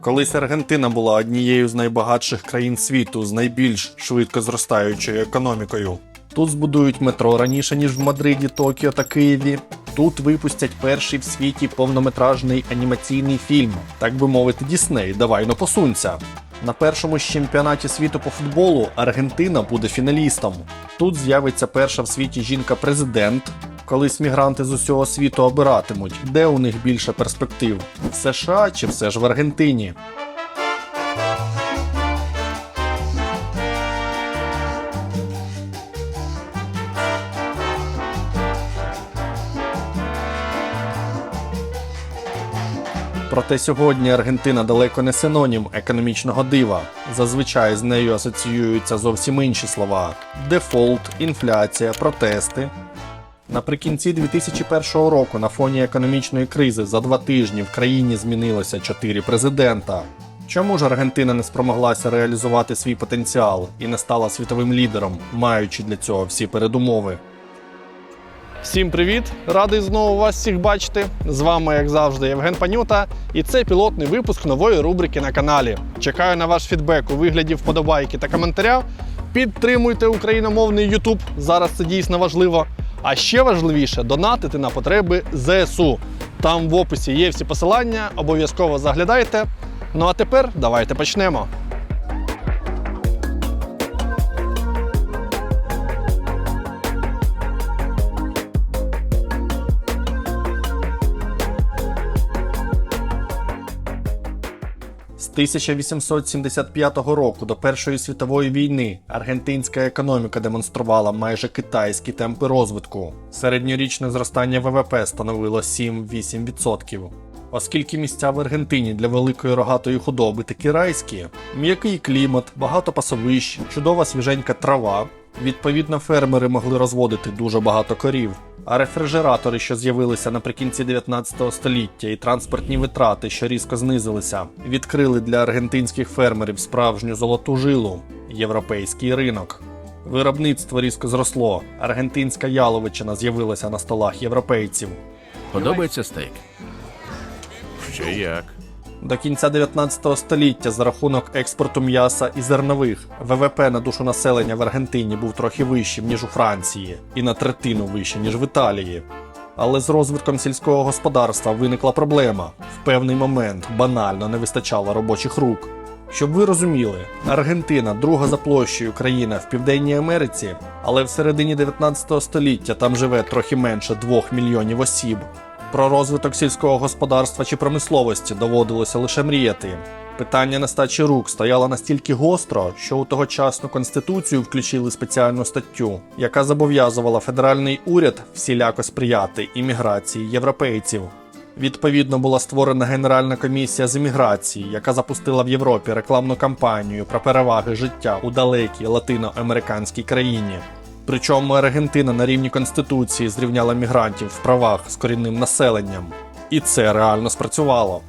Колись Аргентина була однією з найбагатших країн світу з найбільш швидко зростаючою економікою. Тут збудують метро раніше, ніж в Мадриді, Токіо та Києві. Тут випустять перший в світі повнометражний анімаційний фільм, так би мовити, Дісней, давай но посунься. На першому ж чемпіонаті світу по футболу Аргентина буде фіналістом. Тут з'явиться перша в світі жінка-президент. Колись мігранти з усього світу обиратимуть, де у них більше перспектив в США чи все ж в Аргентині. Проте сьогодні Аргентина далеко не синонім економічного дива. Зазвичай з нею асоціюються зовсім інші слова: дефолт, інфляція, протести. Наприкінці 2001 року на фоні економічної кризи за два тижні в країні змінилося чотири президента. Чому ж Аргентина не спромоглася реалізувати свій потенціал і не стала світовим лідером, маючи для цього всі передумови? Всім привіт! Радий знову вас всіх бачити. З вами, як завжди, Євген Панюта, і це пілотний випуск нової рубрики на каналі. Чекаю на ваш фідбек у вигляді вподобайки та коментаря. Підтримуйте україномовний YouTube, зараз це дійсно важливо. А ще важливіше донатити на потреби ЗСУ. Там в описі є всі посилання, обов'язково заглядайте. Ну а тепер давайте почнемо. З 1875 року до Першої світової війни аргентинська економіка демонструвала майже китайські темпи розвитку. Середньорічне зростання ВВП становило 7-8%. Оскільки місця в Аргентині для великої рогатої худоби такі райські, м'який клімат, багато пасовищ, чудова свіженька трава. Відповідно, фермери могли розводити дуже багато корів. А рефрижератори, що з'явилися наприкінці 19 століття, і транспортні витрати, що різко знизилися, відкрили для аргентинських фермерів справжню золоту жилу європейський ринок. Виробництво різко зросло. Аргентинська яловичина з'явилася на столах європейців. Подобається стейк? Ще як. До кінця 19 століття за рахунок експорту м'яса і зернових ВВП на душу населення в Аргентині був трохи вищим, ніж у Франції, і на третину вищим, ніж в Італії. Але з розвитком сільського господарства виникла проблема. В певний момент банально не вистачало робочих рук. Щоб ви розуміли, Аргентина друга за площею країна в Південній Америці, але в середині 19 століття там живе трохи менше 2 мільйонів осіб. Про розвиток сільського господарства чи промисловості доводилося лише мріяти. Питання нестачі рук стояло настільки гостро, що у тогочасну конституцію включили спеціальну статтю, яка зобов'язувала федеральний уряд всіляко сприяти імміграції європейців. Відповідно, була створена Генеральна комісія з імміграції, яка запустила в Європі рекламну кампанію про переваги життя у далекій латиноамериканській країні. Причому Аргентина на рівні конституції зрівняла мігрантів в правах з корінним населенням. І це реально спрацювало.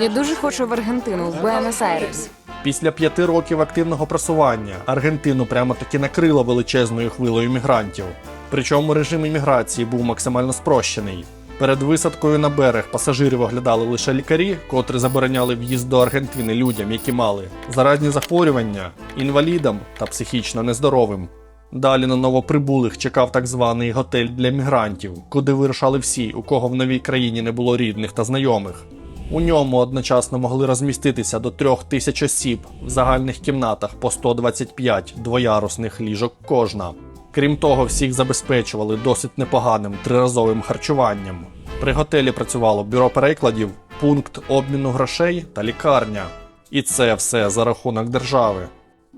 Я дуже хочу в Аргентину, в Буенос-Айрес. Після п'яти років активного просування Аргентину прямо таки накрило величезною хвилою мігрантів. Причому режим імміграції був максимально спрощений. Перед висадкою на берег пасажирів оглядали лише лікарі, котрі забороняли в'їзд до Аргентини людям, які мали заразні захворювання, інвалідам та психічно нездоровим. Далі на новоприбулих чекав так званий готель для мігрантів, куди вирушали всі, у кого в новій країні не було рідних та знайомих. У ньому одночасно могли розміститися до трьох тисяч осіб в загальних кімнатах по 125 двоярусних ліжок кожна. Крім того, всіх забезпечували досить непоганим триразовим харчуванням. При готелі працювало бюро перекладів, пункт обміну грошей та лікарня. І це все за рахунок держави.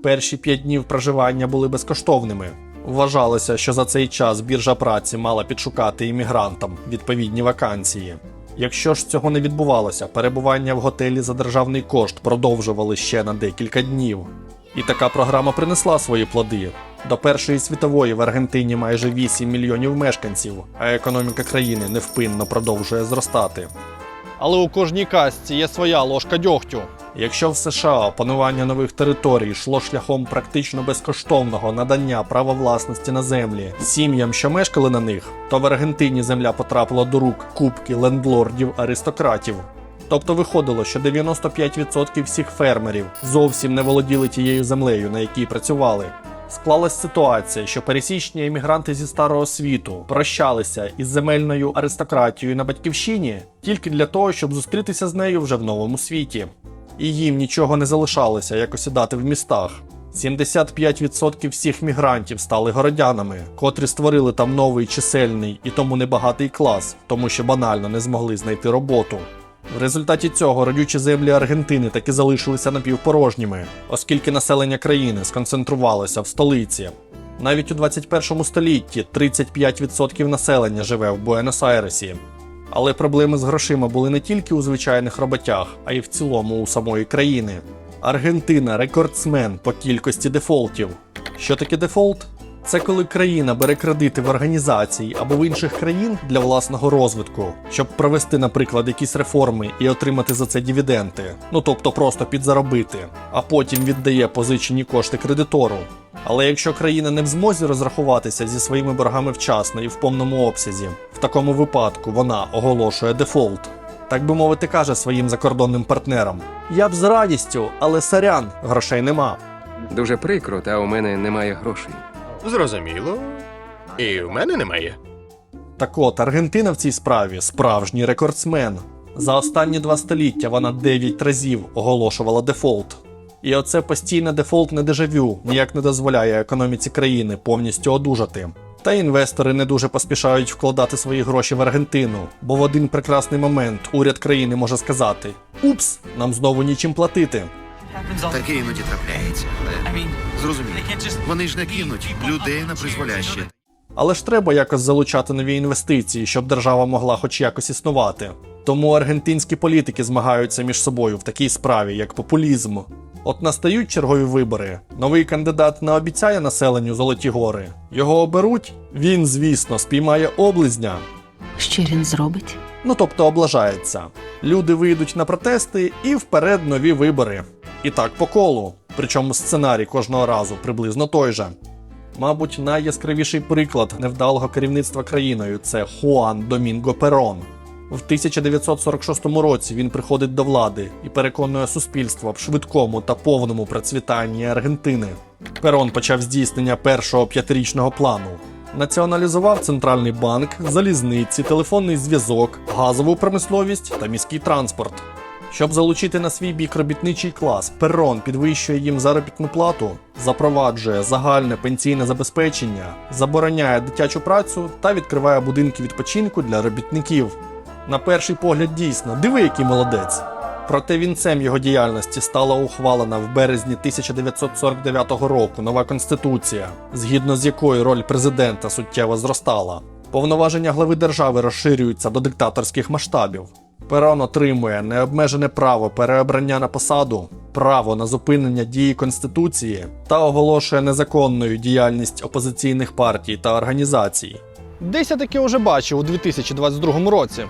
Перші п'ять днів проживання були безкоштовними. Вважалося, що за цей час біржа праці мала підшукати іммігрантам відповідні вакансії. Якщо ж цього не відбувалося, перебування в готелі за державний кошт продовжували ще на декілька днів. І така програма принесла свої плоди. До Першої світової в Аргентині майже 8 мільйонів мешканців, а економіка країни невпинно продовжує зростати. Але у кожній касті є своя ложка дьогтю. Якщо в США опанування нових територій йшло шляхом практично безкоштовного надання права власності на землі сім'ям, що мешкали на них, то в Аргентині земля потрапила до рук кубки лендлордів аристократів. Тобто виходило, що 95% всіх фермерів зовсім не володіли тією землею, на якій працювали. Склалась ситуація, що пересічні емігранти зі старого світу прощалися із земельною аристократією на батьківщині тільки для того, щоб зустрітися з нею вже в новому світі. І їм нічого не залишалося, як осідати в містах. 75% всіх мігрантів стали городянами, котрі створили там новий чисельний і тому небагатий клас, тому що банально не змогли знайти роботу. В результаті цього родючі землі Аргентини таки залишилися напівпорожніми, оскільки населення країни сконцентрувалося в столиці. Навіть у 21 столітті 35% населення живе в Буенос-Айресі. Але проблеми з грошима були не тільки у звичайних роботях, а й в цілому у самої країни. Аргентина рекордсмен по кількості дефолтів. Що таке дефолт? Це коли країна бере кредити в організацій або в інших країн для власного розвитку, щоб провести, наприклад, якісь реформи і отримати за це дивіденти, ну тобто просто підзаробити, а потім віддає позичені кошти кредитору. Але якщо країна не в змозі розрахуватися зі своїми боргами вчасно і в повному обсязі, в такому випадку вона оголошує дефолт. Так би мовити, каже своїм закордонним партнерам: Я б з радістю, але сорян, грошей нема. Дуже прикро, та у мене немає грошей. Зрозуміло. І в мене немає. Так от, Аргентина в цій справі справжній рекордсмен. За останні два століття вона 9 разів оголошувала дефолт. І оце постійне дефолтне дежавю ніяк не дозволяє економіці країни повністю одужати. Та інвестори не дуже поспішають вкладати свої гроші в Аргентину, бо в один прекрасний момент уряд країни може сказати: Упс, нам знову нічим платити. Таке іноді трапляється, але зрозуміло. Вони ж не кинуть людей на призволяще. Але ж треба якось залучати нові інвестиції, щоб держава могла хоч якось існувати. Тому аргентинські політики змагаються між собою в такій справі, як популізм. От настають чергові вибори. Новий кандидат не обіцяє населенню золоті гори. Його оберуть. Він, звісно, спіймає облизня. Що він зробить? Ну тобто облажається. Люди вийдуть на протести і вперед нові вибори. І так по колу. Причому сценарій кожного разу приблизно той же. Мабуть, найяскравіший приклад невдалого керівництва країною це Хуан Домінго Перон. В 1946 році він приходить до влади і переконує суспільство в швидкому та повному процвітанні Аргентини. Перон почав здійснення першого п'ятирічного плану. Націоналізував центральний банк, залізниці, телефонний зв'язок, газову промисловість та міський транспорт. Щоб залучити на свій бік робітничий клас, Перон підвищує їм заробітну плату, запроваджує загальне пенсійне забезпечення, забороняє дитячу працю та відкриває будинки відпочинку для робітників. На перший погляд дійсно, диви, який молодець. Проте вінцем його діяльності стала ухвалена в березні 1949 року нова конституція, згідно з якою роль президента суттєво зростала. Повноваження глави держави розширюються до диктаторських масштабів. Перон отримує необмежене право переобрання на посаду, право на зупинення дії конституції та оголошує незаконною діяльність опозиційних партій та організацій. Десь я таке вже бачив у 2022 році.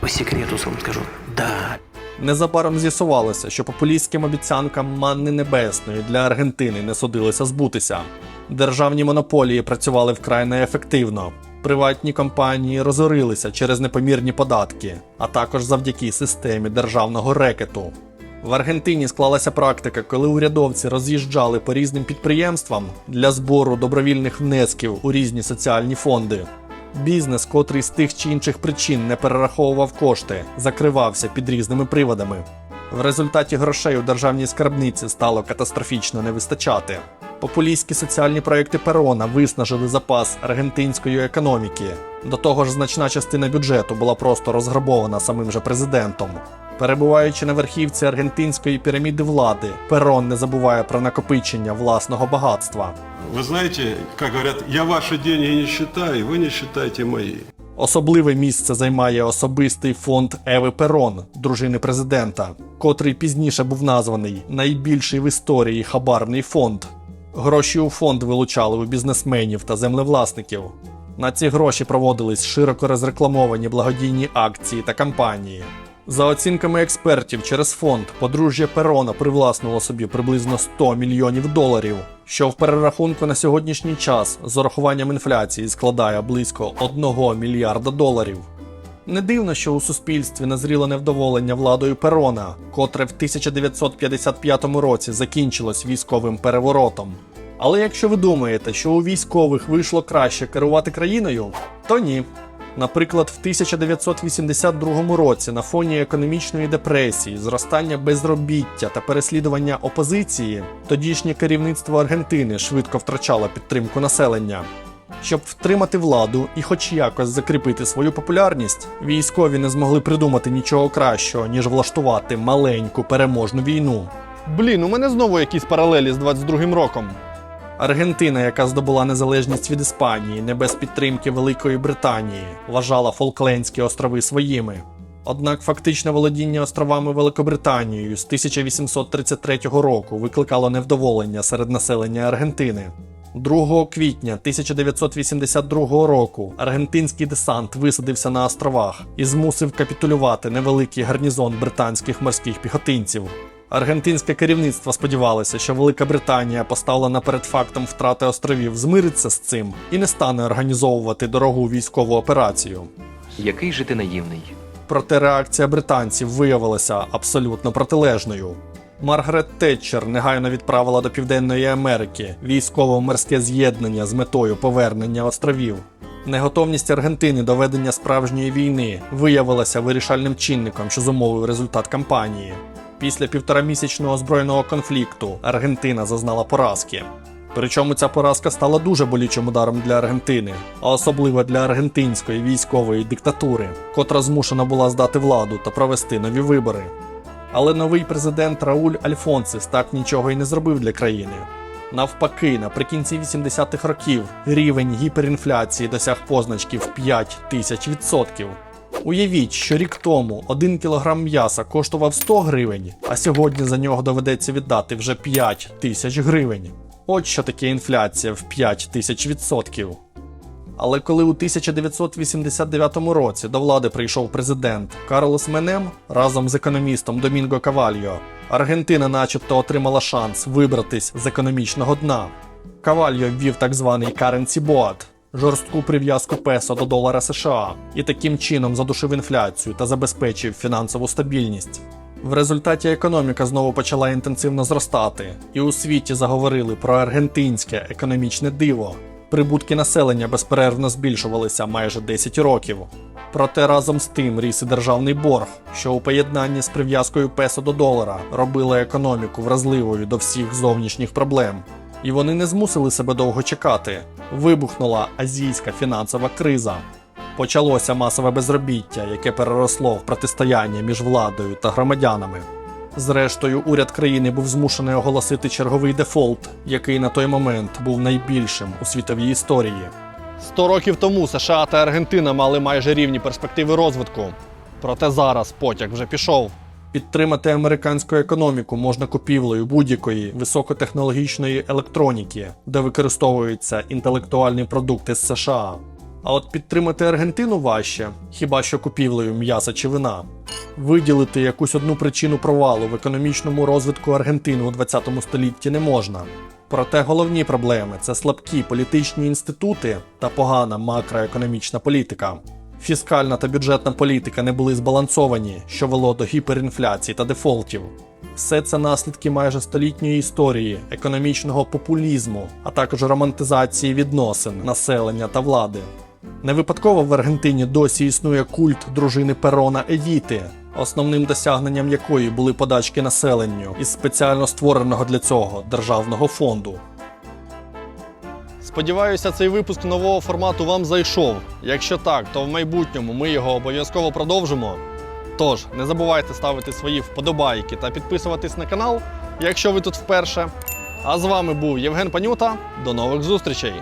По секрету вам скажу. Да. Незабаром з'ясувалося, що популістським обіцянкам манни небесної для Аргентини не судилося збутися. Державні монополії працювали вкрай неефективно. Приватні компанії розорилися через непомірні податки, а також завдяки системі державного рекету. В Аргентині склалася практика, коли урядовці роз'їжджали по різним підприємствам для збору добровільних внесків у різні соціальні фонди. Бізнес, котрий з тих чи інших причин не перераховував кошти, закривався під різними приводами. В результаті грошей у державній скарбниці стало катастрофічно не вистачати. Популістські соціальні проекти Перона виснажили запас аргентинської економіки. До того ж, значна частина бюджету була просто розграбована самим же президентом. Перебуваючи на верхівці аргентинської піраміди влади, Перон не забуває про накопичення власного багатства. Вы знаете, как говорят, я ваши деньги не считаю, вы не считайте мои. Особливе місце займає особистий фонд Еви Перон, дружини президента, котрий пізніше був названий найбільший в історії хабарний фонд. Гроші у фонд вилучали у бізнесменів та землевласників. На ці гроші проводились широко розрекламовані благодійні акції та кампанії. За оцінками експертів, через фонд подружжя Перона привласнило собі приблизно 100 мільйонів доларів, що в перерахунку на сьогоднішній час з урахуванням інфляції складає близько 1 мільярда доларів. Не дивно, що у суспільстві назріло невдоволення владою Перона, котре в 1955 році закінчилось військовим переворотом. Але якщо ви думаєте, що у військових вийшло краще керувати країною, то ні. Наприклад, в 1982 році на фоні економічної депресії, зростання безробіття та переслідування опозиції, тодішнє керівництво Аргентини швидко втрачало підтримку населення. Щоб втримати владу і хоч якось закріпити свою популярність, військові не змогли придумати нічого кращого, ніж влаштувати маленьку переможну війну. Блін, у мене знову якісь паралелі з 22-м роком. Аргентина, яка здобула незалежність від Іспанії, не без підтримки Великої Британії, вважала Фолклендські острови своїми. Однак фактичне володіння островами Великобританією з 1833 року викликало невдоволення серед населення Аргентини. 2 квітня 1982 року аргентинський десант висадився на островах і змусив капітулювати невеликий гарнізон британських морських піхотинців. Аргентинське керівництво сподівалося, що Велика Британія, поставлена перед фактом втрати островів, змириться з цим і не стане організовувати дорогу військову операцію. Який же ти наївний? Проте реакція британців виявилася абсолютно протилежною. Маргарет Тетчер негайно відправила до Південної Америки військово-морське з'єднання з метою повернення островів. Неготовність Аргентини до ведення справжньої війни виявилася вирішальним чинником, що зумовив результат кампанії. Після півторамісячного збройного конфлікту Аргентина зазнала поразки. Причому ця поразка стала дуже болючим ударом для Аргентини, а особливо для аргентинської військової диктатури, котра змушена була здати владу та провести нові вибори. Але новий президент Рауль Альфонсис так нічого й не зробив для країни. Навпаки, наприкінці 80-х років рівень гіперінфляції досяг позначки в 5 тисяч відсотків. Уявіть, що рік тому 1 кілограм м'яса коштував 100 гривень, а сьогодні за нього доведеться віддати вже 5 тисяч гривень. От що таке інфляція в 5 тисяч відсотків. Але коли у 1989 році до влади прийшов президент Карлос Менем разом з економістом Домінго Кавальо, Аргентина начебто отримала шанс вибратись з економічного дна. Кавальо ввів так званий currency board – жорстку прив'язку песо до долара США і таким чином задушив інфляцію та забезпечив фінансову стабільність. В результаті економіка знову почала інтенсивно зростати, і у світі заговорили про аргентинське економічне диво. Прибутки населення безперервно збільшувалися майже 10 років. Проте разом з тим ріс і державний борг, що у поєднанні з прив'язкою песо до долара робило економіку вразливою до всіх зовнішніх проблем. І вони не змусили себе довго чекати. Вибухнула азійська фінансова криза. Почалося масове безробіття, яке переросло в протистояння між владою та громадянами. Зрештою, уряд країни був змушений оголосити черговий дефолт, який на той момент був найбільшим у світовій історії. Сто років тому США та Аргентина мали майже рівні перспективи розвитку. Проте зараз потяг вже пішов. Підтримати американську економіку можна купівлею будь-якої високотехнологічної електроніки, де використовуються інтелектуальні продукти з США. А от підтримати Аргентину важче, хіба що купівлею м'яса чи вина. Виділити якусь одну причину провалу в економічному розвитку Аргентини у 20 столітті не можна. Проте головні проблеми це слабкі політичні інститути та погана макроекономічна політика. Фіскальна та бюджетна політика не були збалансовані, що вело до гіперінфляції та дефолтів. Все це наслідки майже столітньої історії, економічного популізму, а також романтизації відносин населення та влади. Не випадково в Аргентині досі існує культ дружини Перона Евіти, основним досягненням якої були подачки населенню із спеціально створеного для цього державного фонду. Сподіваюся, цей випуск нового формату вам зайшов. Якщо так, то в майбутньому ми його обов'язково продовжимо. Тож, не забувайте ставити свої вподобайки та підписуватись на канал, якщо ви тут вперше. А з вами був Євген Панюта. До нових зустрічей!